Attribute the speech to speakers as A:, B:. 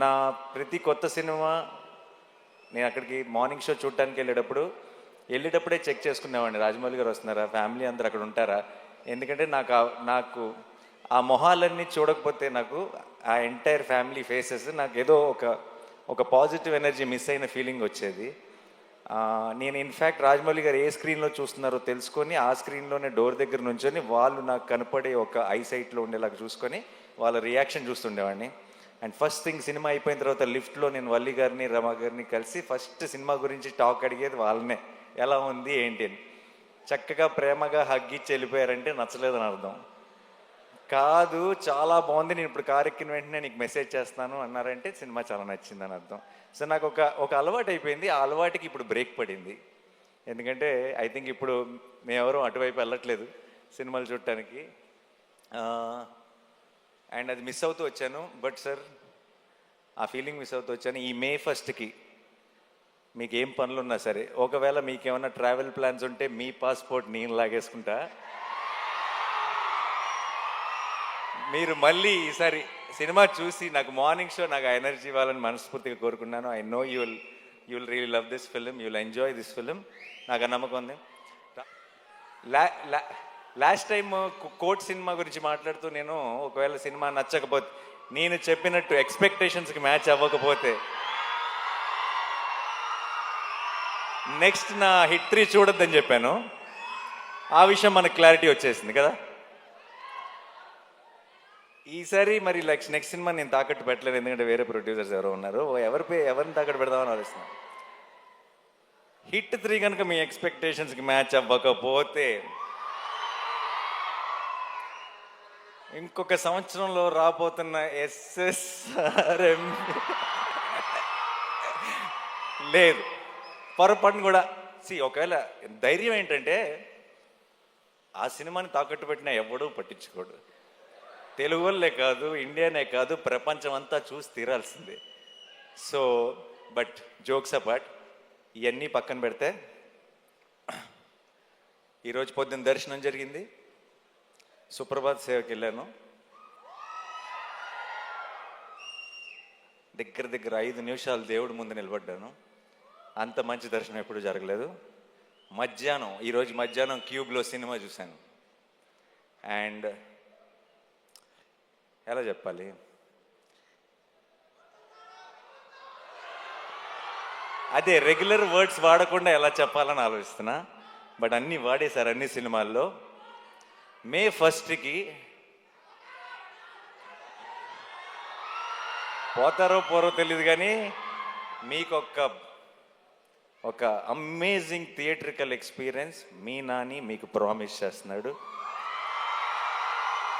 A: నా ప్రతి కొత్త సినిమా నేను అక్కడికి మార్నింగ్ షో చూడటానికి వెళ్ళేటప్పుడు వెళ్ళేటప్పుడే చెక్ చేసుకునేవాడిని. రాజమౌళి గారు వస్తున్నారా? ఫ్యామిలీ అందరు అక్కడ ఉంటారా? ఎందుకంటే నాకు ఆ- నాకు ఆ మొహాలన్నీ చూడకపోతే నాకు ఆ ఎంటైర్ ఫ్యామిలీ ఫేసెస్ నాకు ఏదో ఒక ఒక పాజిటివ్ ఎనర్జీ మిస్ అయిన ఫీలింగ్ వచ్చేది. నేను ఇన్ఫ్యాక్ట్ రాజమౌళి గారు ఏ స్క్రీన్లో చూస్తున్నారో తెలుసుకొని ఆ స్క్రీన్లోనే డోర్ దగ్గర నుంచొని వాళ్ళు నాకు కనపడే ఒక ఐసైట్లో ఉండేలాగా చూసుకొని వాళ్ళ రియాక్షన్ చూస్తుండేవాడిని. అండ్ ఫస్ట్ థింగ్ సినిమా అయిపోయిన తర్వాత లిఫ్ట్లో నేను వల్లి గారిని రమ గారిని కలిసి ఫస్ట్ సినిమా గురించి టాక్ అడిగేది వాళ్ళనే. ఎలా ఉంది ఏంటి అని. చక్కగా ప్రేమగా హగ్గిచ్చి వెళ్ళిపోయారంటే నచ్చలేదని అర్థం. కాదు చాలా బాగుంది. నేను ఇప్పుడు కారు ఎక్కిన వెంటనే నీకు మెసేజ్ చేస్తాను అన్నారంటే సినిమా చాలా నచ్చిందని అర్థం. సో నాకు ఒక ఒక అలవాటు అయిపోయింది. ఆ అలవాటుకి ఇప్పుడు బ్రేక్ పడింది. ఎందుకంటే ఐ థింక్ ఇప్పుడు మేమెవరూ అటువైపు వెళ్ళట్లేదు సినిమాలు చూడటానికి. అండ్ అది మిస్ అవుతూ వచ్చాను. బట్ సార్ ఆ ఫీలింగ్ మిస్ అవుతూ వచ్చాను. ఈ మే ఫస్ట్కి మీకు ఏం పనులు ఉన్నా సరే ఒకవేళ మీకు ఏమైనా ట్రావెల్ ప్లాన్స్ ఉంటే మీ పాస్పోర్ట్ నేను లాగేసుకుంటా. మీరు మళ్ళీ ఈసారి సినిమా చూసి నాకు మార్నింగ్ షో నాకు ఎనర్జీ ఇవ్వాలని మనస్ఫూర్తిగా కోరుకున్నాను. I know you will you will real love this film you will enjoy this film నాకు నమ్మకం ఉంది. లాస్ట్ టైం కోట్ సినిమా గురించి మాట్లాడుతూ నేను ఒకవేళ సినిమా నచ్చకపోతే నేను చెప్పినట్టు ఎక్స్పెక్టేషన్స్కి మ్యాచ్ అవ్వకపోతే. నెక్స్ట్ నా హిట్ త్రీ చూడొద్దని చెప్పాను. ఆ విషయం మనకు క్లారిటీ వచ్చేసింది కదా? ఈసారి మరి లైక్ నెక్స్ట్ సినిమా నేను తాకట్టు పెట్టలేదు ఎందుకంటే వేరే ప్రొడ్యూసర్స్ ఎవరో ఉన్నారు. ఎవరి పే ఎవరిని తాకట్టు పెడదామని ఆలోచిస్తున్నాను హిట్ త్రీ కనుక మీ ఎక్స్పెక్టేషన్స్కి మ్యాచ్ అవ్వకపోతే ఇంకొక సంవత్సరంలో రాబోతున్న ఎస్ఎస్ఆర్ఎం. లేదు. పొరపాటును కూడా సి ఒకవేళ ధైర్యం ఏంటంటే ఆ సినిమాని తాకట్టు పెట్టినా ఎవడూ పట్టించుకోడు. తెలుగు వాళ్ళే కాదు ఇండియానే కాదు ప్రపంచం అంతా చూసి తీరాల్సిందే. సో బట్ జోక్స్ అపార్ట్ ఇవన్నీ పక్కన పెడితే ఈరోజు పొద్దున్న దర్శనం జరిగింది. సుప్రభాత్ సేవకి వెళ్ళాను దగ్గర దగ్గర ఐదు నిమిషాలు దేవుడి ముందు నిలబడ్డాను. అంత మంచి దర్శనం ఎప్పుడూ జరగలేదు. మధ్యాహ్నం ఈరోజు మధ్యాహ్నం క్యూబ్లో సినిమా చూశాను. అండ్ ఎలా చెప్పాలి? అదే రెగ్యులర్ వర్డ్స్ వాడకుండా ఎలా చెప్పాలని ఆలోచిస్తున్నా. బట్ అన్నీ వాడేశారు అన్ని సినిమాల్లో. మే ఫస్ట్కి పోతారో పోరో తెలియదు కానీ మీకు ఒక ఒక అమేజింగ్ థియేట్రికల్ ఎక్స్పీరియన్స్ మీ నాని మీకు ప్రామిస్ చేస్తున్నాడు.